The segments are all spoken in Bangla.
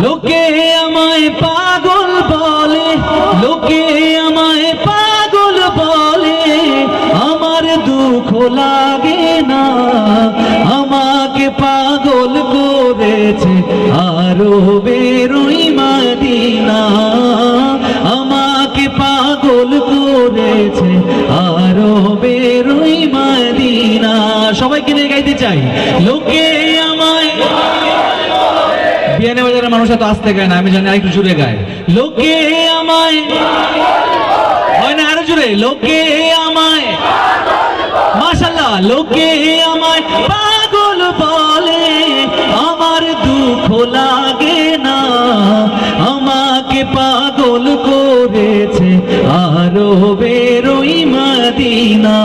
লোকে আমায় পাগল বলে, লোকে আমায় পাগল বলে, আমার দুঃখ লাগে না, আমাকে পাগল করেছে আরও বেরোই মাদিনা, আমাকে পাগল করেছে আরও বেরোই মাদিনা। সবাইকে নিয়ে গাইতে চাই, লোকে মানুষ এত আসতে গায় না, আমি জানি আরেকটু জুড়ে গায়। লোকে আমায় হয় না আরও জুড়ে লোকে আমায় মাশাল্লাহ লোকে আমায় পাগল বলে। আমার দুঃখ লাগে না, আমাকে পাগল করেছে আরও বেরোই মাদিনা।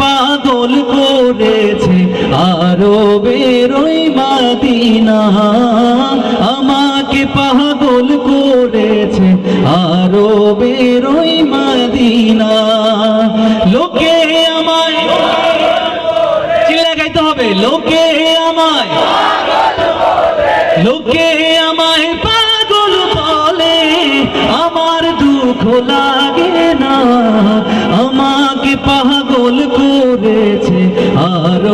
পাগল করেছে আরও বেরোই মাদিনা। আমাকে পাগল করেছে আরও বেরোই মাদিনা। লোকে আমায় চিল্লা গাইতে হবে, লোকে আমায় লোকে আমায় পাগল বলে। আমার দুঃখ লাগে না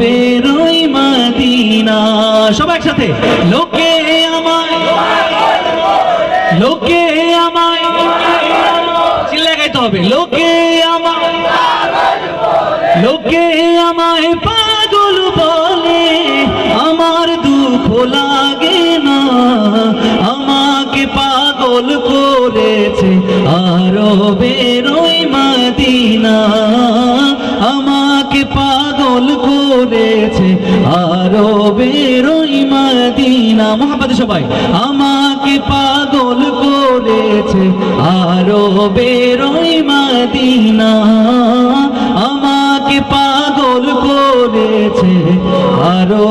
বেরোই মাদিনা। সবাই একসাথে, লোকে আমায় লোকে আমায় চিল্লা গাইতে হবে, লোকে আমায় লোকে আমায় পাগল বলে, আমার দুঃখ লাগে না, আমাকে পাগল করেছে আরও বেরোই মাদিনা। বেরোই মাদিনা? মহাপাতে সবাই। আমাকে পাগল করেছে আরও বেরোই মাদিনা। আমাকে পাগল করেছে আরও